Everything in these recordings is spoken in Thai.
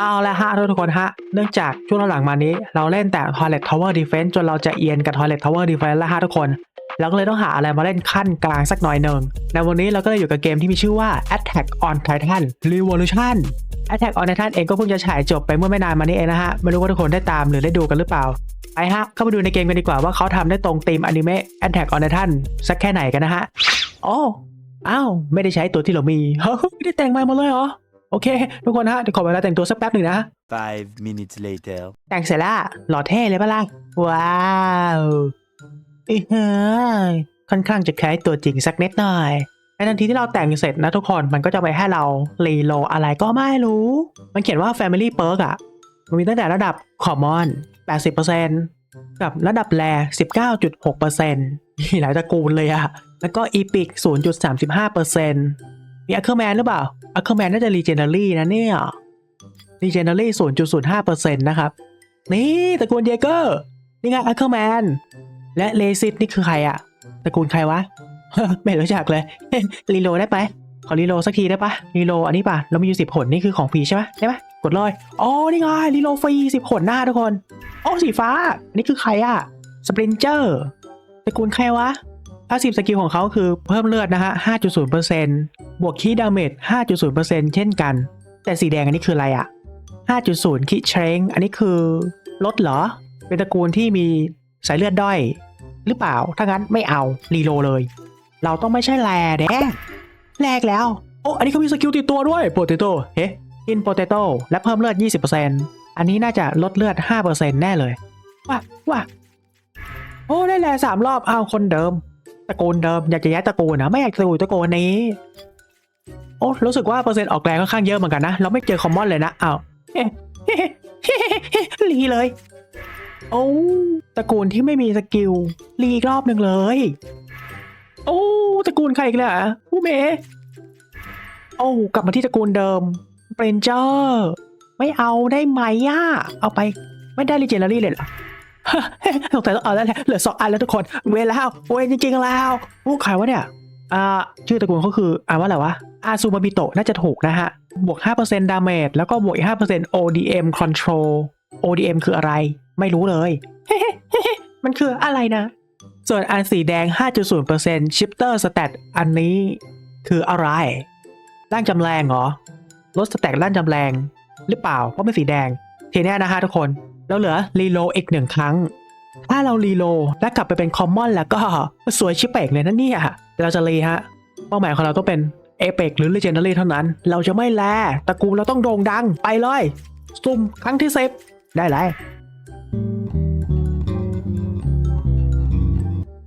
เอาละฮะทุกคนฮะ เนื่องจากช่วงหลังมานี้ เราเล่นแต่ Toilet Tower Defense จนเราจะเอียนกับ Toilet Tower Defense แล้วฮะทุกคนเราก็เลยต้องหาอะไรมาเล่นขั้นกลางสักหน่อยหนึ่งในวันนี้เราก็เลยอยู่กับเกมที่มีชื่อว่า Attack on Titan Revolution Attack on Titan เองก็เพิ่งจะฉายจบไปเมื่อไม่นานมานี้เองนะฮะ ไม่รู้ว่าทุกคนได้ตามหรือได้ดูกันหรือเปล่า ไปฮะ เข้าไปดูในเกมกันดีกว่าว่าเขาทำได้ตรงธีมอนิเมะ Attack on Titan สักแค่ไหนกันนะฮะ โอ้อ้าว ไม่ได้ใช้ตัวที่เรามี เฮ้ย ไม่ได้แต่งมาหมดเลยเหรอ โอเค ทุกคนฮะเดี๋ยวขอเวลาแต่งตัวสักแป๊บหนึ่งนะ Five minutes later. แต่งเสร็จแล้วหล่อเท่เลยปะล่ะว้าวอีเฮ้ยค่อนข้างจะคล้ายตัวจริงสักนิดหน่อยในทันทีที่เราแต่งเสร็จนะทุกคนมันก็จะไปให้เรารีโหลดอะไรก็ไม่รู้ มันเขียนว่า Family Perk อะมันมีตั้งแต่ระดับ Common 80%กับระดับแร19.6%มีหลายตระกูลเลยอะแล้วก็ Epic 0.35% มี Ackerman หรือเปล่า Ackerman น่าจะ Legendary นะเนี่ย Legendary 0.05%นะครับ นี่ตระกูลเยเกอร์นี่ไงอัคเคอร์แมนและเลซิตนี่คือใครอะตระกูลใครวะไม่รู้จักเลยรีโลได้ไหมขอรีโลสักทีได้ปะรีโลอันนี้ปะเรามีอยู่สิบผลนี่คือของฟรีใช่ไหมได้ไหมกดเลยอ๋อนี่ไงรีโลฟรีสิบผลหน้าทุกคนอ๋อสีฟ้าอันนี้คือใครอะสปรินเจอร์ตระกูลใครวะ พาสซีฟสกิลของเขาคือเพิ่มเลือดนะฮะ 5.0%บวกคีดาเมจ 5.0%เช่นกัน แต่สีแดงอันนี้คืออะไรอะ5.0 คิเชงอันนี้คือลดเหรอ เป็นตระกูลที่มีสายเลือดด้อย หรือเปล่า ถ้างั้นไม่เอา รีโลเลย เราต้องไม่ใช่แลเด้แลกแล้ว โอ้อันนี้เขามีสกิลติดตัวด้วยโปเตโต้เฮ้กินโปเตโต้และเพิ่มเลือด 20%อันนี้น่าจะลดเลือด 5%แน่เลย ว้าว้าโอ้ได้แลสามรอบเอาคนเดิม ตระกูลเดิมอยากจะย้ายตระกูลนะไม่อยากจะอยู่ตระกูลนี้ โอ้รู้สึกว่าเปอร์เซ็นต์ออกแรงค่อนข้างเยอะเหมือนกันนะ เราไม่เจอคอมมอนเลยนะอ้าวรีเลย โอ้ตระกูลที่ไม่มีสกิลรีอีกรอบหนึ่งเลย โอ้ตระกูลใครอีกล้วอะผู้เมโอ้กลับมาที่ตระกูลเดิมเปรนเจอร์ ไม่เอาได้ไหมอะเอาไปไม่ได้รีเจนเนารีเลยเหรอ สงสัยต้องเอาแล้วแหละเหลือสองอันแล้วทุกคนเวล้วเวรจริงๆแล้วผู้ขายวะเนี่ยอ่าชื่อตระกูลเขาคืออ่านว่าอะไรวะอาซูมาบิโตะน่าจะถูกนะฮะ บวก5% damage แล้วก็บวกอีก 5% ODM control ODM คืออะไร ไม่รู้เลย มันคืออะไรนะ ส่วนอันสีแดง 5.0% shifter stat อันนี้คืออะไรร่างจำแรงเหรอลดสแต็กร่างจำแรงหรือเปล่าเพราะเป็นสีแดงทีเนี้ยนะฮะทุกคน แล้วเหลือรีโลอีกหนึ่งครั้ง ถ้าเรารีโลและกลับไปเป็นคอมมอนแล้วก็สวยชิบเป่งเลยนะเนี่ยเราจะรีฮะเป้าหมายของเราต้องเป็นเอเปกหรือ Legendary เท่านั้น เราจะไม่แลตระกูลเราต้องโด่งดังไปเลยซุ่มครั้งที่สิบได้เลย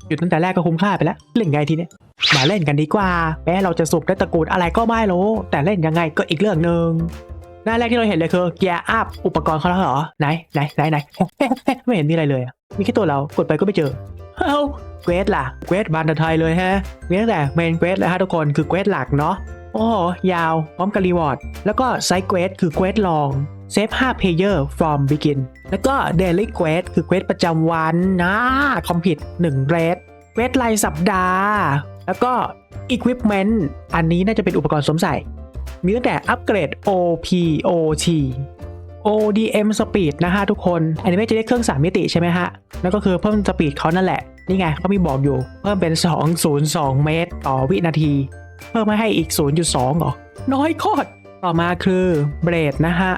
หยุดตั้งแต่แรกก็คุ้มค่าไปแล้วเล่นไงทีเนี้ยมาเล่นกันดีกว่าแม้เราจะสุ่มได้ตระกูลอะไรก็ไม่รู้แต่เล่นยังไงก็อีกเรื่องหนึ่ง หน้าแรกที่เราเห็นเลยคือเกียร์อัพอุปกรณ์เขาแล้วเหรอไหนไหนไหนไหนไม่เห็นมีอะไรเลยมีแค่ตัวเรากดไปก็ไม่เจอเอ้าเกรดล่ะเกรดบานตะไทยเลยฮะมีตั้งแต่เมนเกรดเลยฮะทุกคนคือเกรดหลักเนาะโอ้โหยาวพร้อมกับรีวอร์ดแล้วก็ไซด์เกรดคือเกรดลองเซฟ5 player from begin แล้วก็เดลี่เกรดคือเกรดประจำวันนะคอมพิว1เกรดเกรดรายสัปดาห์ แล้วก็ equipment อันนี้น่าจะเป็นอุปกรณ์สวมใส่ มีตั้งแต่อัปเกรด OPOT ODM Speed นะฮะทุกคนอันนี้ไม่จะได้เครื่อง 3 มิติใช่ไหมฮะ นั่นก็คือเพิ่มสปีดเขานั่นแหละ นี่ไงเขามีบอกอยู่ เพิ่มเป็น 202 เมตร ต่อวินาที เพิ่มมาให้อีก 0.2หรอ น้อยโคตรต่อมาคือเบรดนะฮะ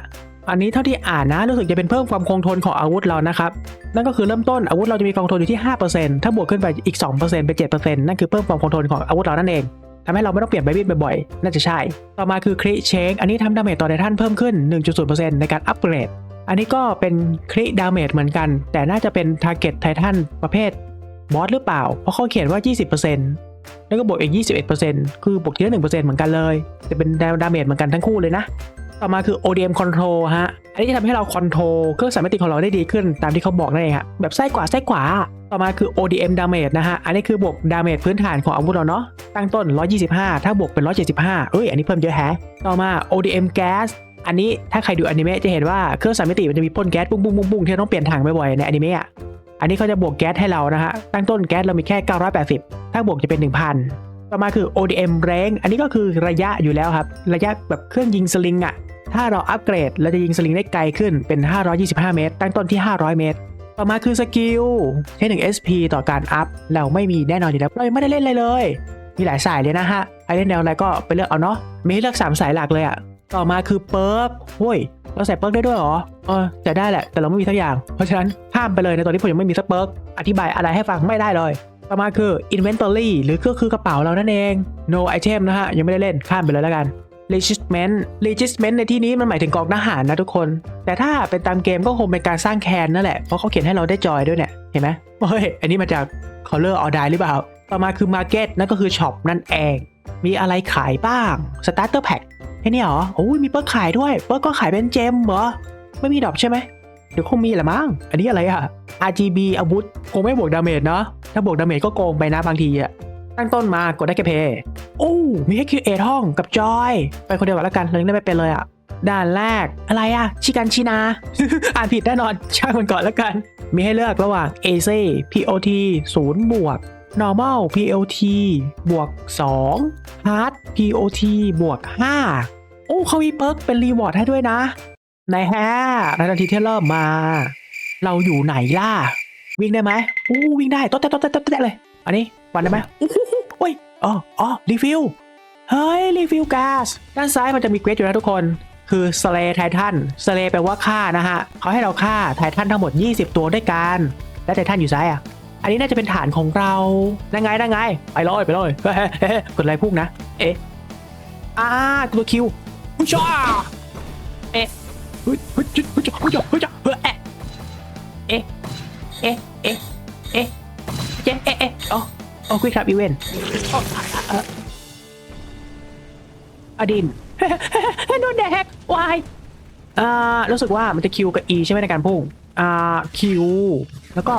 อันนี้เท่าที่อ่านนะรู้สึกจะเป็นเพิ่มความคงทนของอาวุธเรานะครับ นั่นก็คือเริ่มต้นอาวุธเราจะมีความคงทนอยู่ที่ 5%ถ้าบวกขึ้นไปอีก 2%เป็น 7%นั่นคือเพิ่มความคงทนของอาวุธเรานั่นเอง ทำให้เราไม่ต้องเปลี่ยนไบบิทบ่อยๆ น่าจะใช่ ต่อมาคือคริเชคอันนี้ทำดาเมจต่อไททันเพิ่มขึ้น 1.0%ในการอัปเกรด อันนี้ก็เป็นคริดาเมจเหมือนกัน แต่น่าจะเป็นทาร์เก็ตไททันประเภทบอสหรือเปล่า เพราะเขาเขียนว่า 20%แล้วก็บวกอีก 21%คือบวกทีละ1%เหมือนกันเลย จะเป็นดาเมจเหมือนกันทั้งคู่เลยนะ ต่อมาคือ ODM Control ฮะ อันนี้จะทำให้เราคอนโทรลเครื่องสามมิติของเราได้ดีขึ้นตามที่เขาบอกนั่นเองฮะแบบไส้กว่าไส้ขวา ต่อมาคือ ODM Damage นะฮะ อันนี้คือบวกดาเมจพื้นฐานของอาวุธเราเนาะ ตั้งต้น 125 ถ้าบวกเป็น 175เอ้ย อันนี้เพิ่มเยอะแฮะ ต่อมา ODM Gas อันนี้ถ้าใครดูอนิเมะจะเห็นว่าเครื่องสามมิติมันจะมีพ่นแก๊สปุ้งปุ้งปุ้งปุ้งที่เราต้องเปลี่ยนถังบ่อยๆในอนิเมะอะอันนี้เขาจะบวกแก๊สให้เรานะฮะ ตั้งต้นแก๊สเรามีแค่ 980 ถ้าบวกจะเป็น 1,000 ต่อมาคือ ODM Range อันนี้ก็คือระยะอยู่แล้วครับ ระยะแบบเครื่องยิงสลิงอะ ถ้าเราอัปเกรดเราจะยิงสลิงได้ไกลขึ้นเป็น 525 เมตร ตั้งต้นที่ 500 เมตร ต่อมาคือสกิลใช้1 SP ต่อการอัพ เราไม่มีแน่นอนอยู่แล้วเรายังไม่ได้เล่นอะไรเลย มีหลายสายเลยนะฮะใครเล่นแนวอะไรก็ไปเลือกเอาเนาะมีให้เลือก 3 สายหลักเลยอะต่อมาคือเปิร์กโว้ยเราใส่เปิร์กได้ด้วยเหรอ เออจะได้แหละ แต่เราไม่มีสักอย่าง เพราะฉะนั้นข้ามไปเลยในตอนนี้ผมยังไม่มีสักเปิร์ก อธิบายอะไรให้ฟังไม่ได้เลย ต่อมาคือ inventory หรือก็คือกระเป๋าเรานั่นเอง no item นะฮะ ยังไม่ได้เล่น ข้ามไปเลยแล้วกัน regiment regiment ในที่นี้มันหมายถึงกองทหารนะทุกคน แต่ถ้าเป็นตามเกมก็คงเป็นการสร้างแคนนั่นแหละ เพราะเขาเขียนให้เราได้จอยด้วยเนี่ย เห็นไหมเฮ้ย อันนี้มาจาก color or die หรือเปล่า ต่อมาคือ market นั่นก็คือช็อปนั่นเอง มีอะไรขายบ้าง starter pack แค่นี้เหรอโอ้ยมีเปิร์กขายด้วย เปิร์กก็ขายเป็นเจมเหรอ ไม่มีดอกใช่ไหมเดี๋ยวคงมีแหละมั้ง อันนี้อะไรอะ RGB อาวุธคงไม่บวกดาเมจเนาะ ถ้าบวกดาเมจก็โกงไปนะบางทีอะ ตั้งต้นมากดได้แค่เพย์โอ้ มีให้คิวเอทห้องกับจอย ไปคนเดียวแล้วกันเรายังได้ไม่เป็นเลยอะด่านแรกอะไรอะชิกันชินา อ่านผิดแน่นอนช่างมันก่อนแล้วกัน มีให้เลือกระหว่าง AC POT 0บวก normal POT บวก 2 hard POT บวก 5 โอ้เขามีเปิร์กเป็นรีวอร์ดให้ด้วยนะไหนฮะแล้วทันทีที่เริ่มมา เราอยู่ไหนล่ะ วิ่งได้ไหมอู้วิ่งได้ต๊ดแต๊ดต๊ดแต๊ดต๊ดแต๊ดเลย อันนี้ วันได้ไหมอู้หูหูโอ้ยอ๋ออ๋อรีฟิลเฮ้ยรีฟิลก๊าซด้านซ้ายมันจะมีเควสอยู่นะทุกคนคือสเลไททันสเลแปลว่าฆ่านะฮะเขาให้เราฆ่าไททันทั้งหมด 20 ตัวด้วยกัน และไททันอยู่ซ้ายอะ อันนี้น่าจะเป็นฐานของเราได้ไงได้ไง ไปเลยไปเลยเฮ้ยเฮ้ยเฮ้ยกดอะไรพุ่งนะ เอ๊ะอ่าตัวคิวผู้ชาเอ๊ะเฮ้ยเฮ้ยเฮ้ยเฮ้ยเฮ้ยเฮ้ยเฮ้ยเฮ้ยเอ๊ะเอ๊ะเอ๊ะเอ๊ะเอ๊ะเอ๊ะเอ๊ะ อ๋ออ๋อคุยครับอีเวนต์อ๋อเอ่ออดินโดนแดกวายอ่ารู้สึกว่ามันจะคิวกับ E ใช่ไหมในการพุ่งอ่าคิวแล้วก็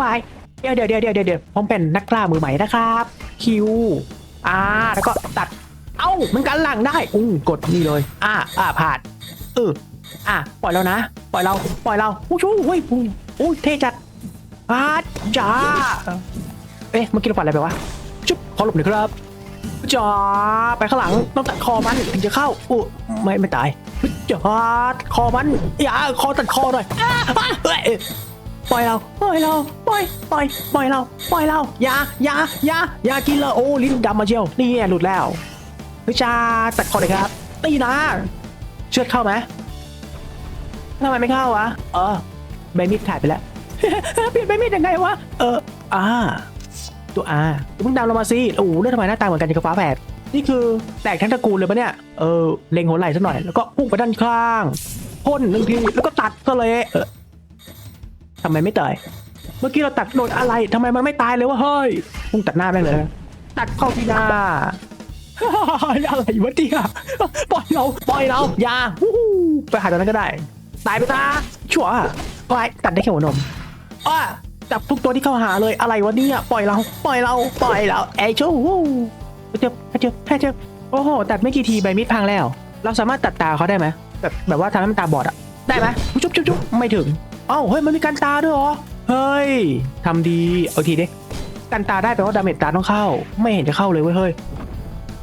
วายเดี๋ยวเดี๋ยวเดี๋ยวเดี๋ยวเดี๋ยวผมเป็นนักกล้ามือใหม่นะครับคิวอ่าแล้วก็ตัด เอ้ามันกันหลังได้อุ้งกดนี่เลย อ่าอ่าผ่านเอออะปล่อยแล้วนะ ปล่อยเรา ปล่อยเราอู้ชูเฮ้ยอู้อู้เท่จัดปาดจ้า เอ๊ะเมื่อกี้เราปัดอะไรไปวะจุ๊บขอหลบหน่อยครับจ้าไปข้างหลังต้องตัดคอมันถึงจะเข้าอู้ไม่ไม่ตายจ้าคอมันอย่าคอตัดคอหน่อยปล่อยเราปล่อยเราปล่อยปล่อยปล่อยเราปล่อยเราอย่าอย่าอย่าอย่ากินเลยโอ้ลิ้นดำมาเชียวนี่หลุดแล้วเฮ้ยจ้าตัดคอเลยครับตีนะเชือดเข้าไหมทำไมไม่เข้าวะเออใบมีดขาดไปแล้วเปลี่ยนใบมีดยังไงวะเอออ่า ตัวอาเพิ่งดาวลงมาสิโอ้โหเลือดทำไมหน้าตาเหมือนกันกับฟ้าแฝดนี่คือแตกทั้งตระกูลเลยปะเนี่ยเออเล็งหัวไหล่สักหน่อยแล้วก็พุ่งไปด้านข้างพ่นหนึ่งทีแล้วก็ตัดซะเลยเออทำไมไม่ตายเมื่อกี้เราตัดโดนอะไรทำไมมันไม่ตายเลยวะเฮ้ยพุ่งตัดหน้าแม่งเลยตัดเข้าที่หน้าอะไรวะเนี่ยปล่อยเราปล่อยเราอย่าไปหาตรงนั้นก็ได้ ตายไปซะชั่วไปตัดได้แค่หัวนมอ้า จับทุกตัวที่เข้าหาเลยอะไรวะเนี่ยปล่อยเราปล่อยเราปล่อยเราไอ้ชู้วู้เจ็บเจ็บเจ็บโอ้โหตัดไม่กี่ทีใบมีดพังแล้ว เราสามารถตัดตาเขาได้ไหมแบบแบบว่าทำให้มันตาบอดอะได้ไหมจุ๊บจุ๊บจุ๊บไม่ถึงเอ้าเฮ้ยมันมีการตาด้วยเหรอเฮ้ยทำดีเอาทีเดิกันตาได้แปลว่าดาเมจตาต้องเข้า ไม่เห็นจะเข้าเลยเว้ยเฮ้ย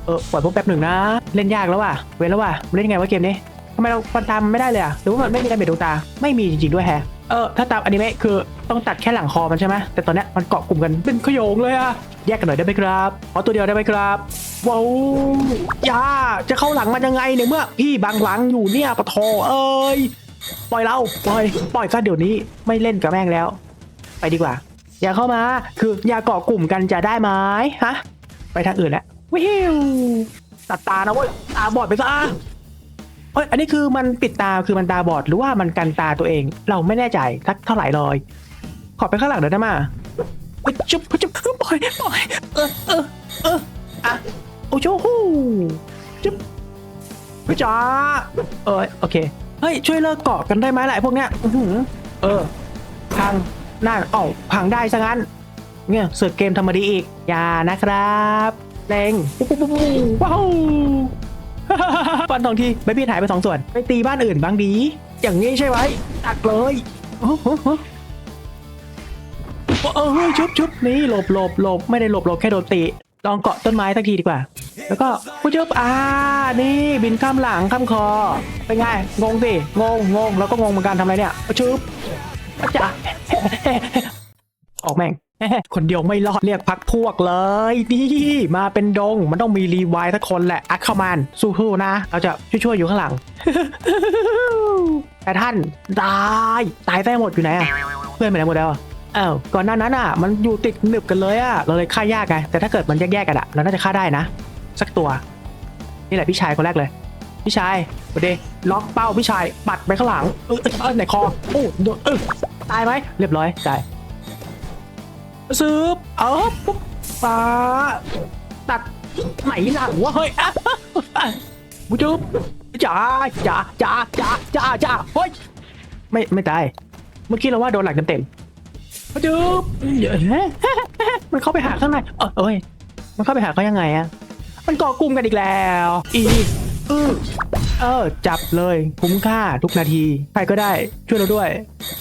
เออปล่อยพวกแป๊บหนึ่งนะ เล่นยากแล้วว่ะเว้นแล้วว่ะเล่นยังไงวะเกมนี้ทำไมเราฟันตามไม่ได้เลยอะหรือว่ามันไม่มีดาเมจดวงตาไม่มีจริงๆด้วยแฮะ เออถ้าตามอนิเมะคือต้องตัดแค่หลังคอมันใช่ไหมแต่ตอนเนี้ยมันเกาะกลุ่มกันเป็นขโยงเลยอะแยกกันหน่อยได้ไหมครับขอตัวเดียวได้ไหมครับว้าวอย่าจะเข้าหลังมันยังไงเนี่ยเมื่อ พี่บังหลังอยู่เนี่ยปะโทเอ้ยปล่อยเราปล่อยปล่อยซะเดี๋ยวนี้ไม่เล่นกับแม่งแล้ว ไปดีกว่า อย่าเข้ามาคืออย่าเกาะกลุ่มกันจะได้ไหมฮะ ไปทางอื่นแล้ววิวตัดตานะเว้ยตาบอดไปซะเอ้ยอันนี้คือมันปิดตาคือมันตาบอดหรือว่ามันกันตาตัวเอง เราไม่แน่ใจสักเท่าไหร่เลยขอไปข้างหลังเดี๋ยวได้มาเฮ้ยจุ๊บเฮ้ยจุ๊บปล่อยปล่อยเออเออเอออะโอ้โหฮู้จุ๊บพี่จ๋าเออโอเคเฮ้ยช่วยเลิกเกาะกันได้ไหมล่ะพวกเนี้ยอือเออพังน่าเอ้าพังได้ซะงั้น เนี่ยเสือกเกมธรรมดีอีกอย่านะครับเล็งว้าว ฟันสองทีใบมีดหายไปสองส่วน ไปตีบ้านอื่นบ้างดี อย่างนี้ใช่ไหมตัดเลยโอ้โหเออฮ้ยชุบชุบนี่หลบหลบหลบไม่ได้หลบหลบแค่โดนตีลองเกาะต้นไม้สักทีดีกว่า แล้วก็ผู้ชบอ่านี่บินข้ามหลังข้ามคอเป็นไงงงสิงงงงแล้วก็งงเหมือนกันทำอะไรเนี่ยชึบอาจารย์ออกแม่ง คนเดียวไม่รอดเรียกพักพวกเลย นี่มาเป็นดงมันต้องมีรีไวท์ทุกคนแหละอัคคามานสู้ๆนะ เราจะช่วยๆอยู่ข้างหลัง แต่ท่านตายตายได้หมดอยู่ไหนอะเพื่อนไปไหนหมดแล้วอะอ้าวก่อนหน้านั้นอะ มันอยู่ติดหนึบกันเลยอะเราเลยฆ่ายากไงแต่ถ้าเกิดมันแยกๆกันอะเราน่าจะฆ่าได้นะ สักตัว นี่แหละพี่ชายคนแรกเลย พี่ชายสวัสดีล็อกเป้าพี่ชายปัดไปข้างหลังเออเออเออไหนคอโอ้โดนเออตายไหมเรียบร้อยตาย ซื้อเออปุ๊บป้าตัดไหนหลังวะเฮ้ยอะอะบุจุบจ้าจ้าจ้าจ้าจ้าจ้าเฮ้ยไม่ไม่ตายเมื่อกี้เราว่าโดนหลังเต็มๆบุจุบเดี๋ยวมันเข้าไปหาข้างในเออเอ้ยมันเข้าไปหาเขายังไงอะมันก่อกลุ่มกันอีกแล้ว อีเออ เออ จับเลย คุ้มค่าทุกนาที ใครก็ได้ ช่วยเราด้วย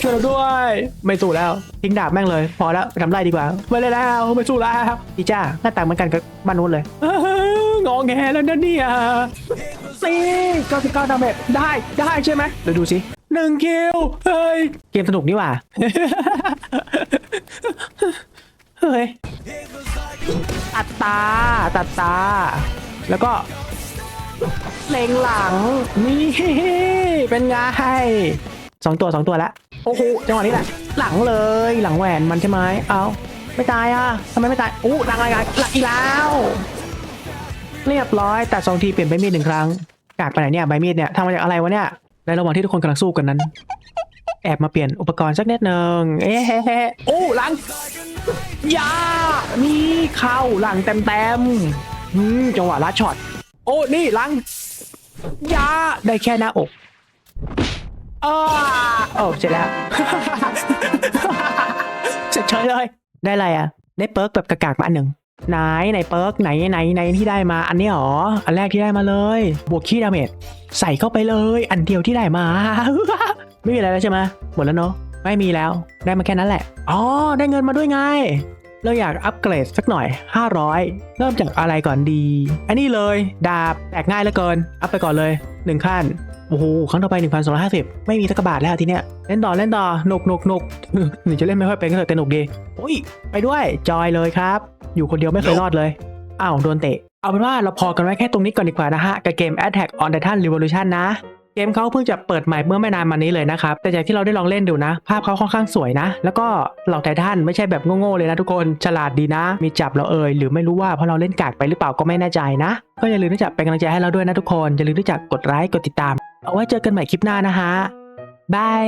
ช่วยเราด้วย ไม่สู้แล้ว ทิ้งดาบแม่งเลย พอแล้วไปทำไรดีกว่า ไม่เลยแล้ว ไม่สู้แล้วดีจ้า หน้าต่างเหมือนกันกับบ้านนู้นเลยเอ้องอแงแล้วนะเนี่ยนี่99ดาเมจได้ได้ใช่ไหมเดี๋ยวดูสิหนึ่งคิวเฮ้ย เกมสนุกนี่หว่า เฮ้ย ตัดตา ตัดตา แล้วก็ เล็งหลังนี่เป็นไงสองตัวสองตัวแล้วโอ้โหจังหวะนี้แหละ หลังเลยหลังแหวนมันใช่ไหมเอาไม่ตายอะทำไมไม่ตายอู้หลังอะไรกันหลังอีกแล้ว เรียบร้อยตัดสองทีเปลี่ยนใบมีดหนึ่งครั้งกากไปไหนเนี่ยใบมีดเนี่ยทำมาจากอะไรวะเนี่ยในระหว่างที่ทุกคนกำลังสู้กันนั้น แอบมาเปลี่ยนอุปกรณ์สักนิดหนึ่งเอ๊ะเฮ้เฮ้โอ้หลังยานี่เข้าหลังเต็มเต็มๆอืมจังหวะลัดช็อต โอ้ นี่หลังยาได้แค่หน้าอกอ้าโอ้เสร็จแล้วเสร็จเฉยเลย ได้อะไรอะ ได้เปิร์กแบบกากๆมาอันหนึ่งไหนไหนเปิร์กไหนไหนไหนที่ได้มาอันนี้หรอ อันแรกที่ได้มาเลย บวกขี้ดาเมจใส่เข้าไปเลย อันเดียวที่ได้มา ไม่มีอะไรแล้วใช่ไหมหมดแล้วเนาะไม่มีแล้วได้มาแค่นั้นแหละ อ๋อ ได้เงินมาด้วยไง เราอยากอัปเกรดสักหน่อย 500 เริ่มจากอะไรก่อนดี อันนี้เลยดาบแตกง่ายเหลือเกิน อัพไปก่อนเลย 1 ขั้นโอ้โหครั้งต่อไป 1,250 ไม่มีสักกระบาทแล้วทีเนี้ยเล่นต่อเล่นต่อหนกหนกหนกหนูจะเล่นไม่ค่อยเป็นก็เถอะแต่หนกดีโอ้ย ไปด้วยจอยเลยครับ อยู่คนเดียวไม่เคยรอดเลยอ้าวโดนเตะ เอาเป็นว่าเราพอกันไว้แค่ตรงนี้ก่อนดีกว่านะฮะ กับเกม Attack on Titan Revolution นะ เกมเขาเพิ่งจะเปิดใหม่เมื่อไม่นานมานี้เลยนะครับ แต่จากที่เราได้ลองเล่นดูนะ ภาพเขาค่อนข้างสวยนะ แล้วก็เหล่าไททันไม่ใช่แบบโง่ๆเลยนะทุกคนฉลาดดีนะ มีจับเราเอ่ยหรือไม่รู้ว่าเพราะเราเล่นกากไปหรือเปล่าก็ไม่แน่ใจนะ ก็อย่าลืมที่จะเป็นกำลังใจให้เราด้วยนะทุกคนอย่าลืมที่จะกดไลค์กดติดตาม เอาไว้เจอกันใหม่คลิปหน้านะฮะบาย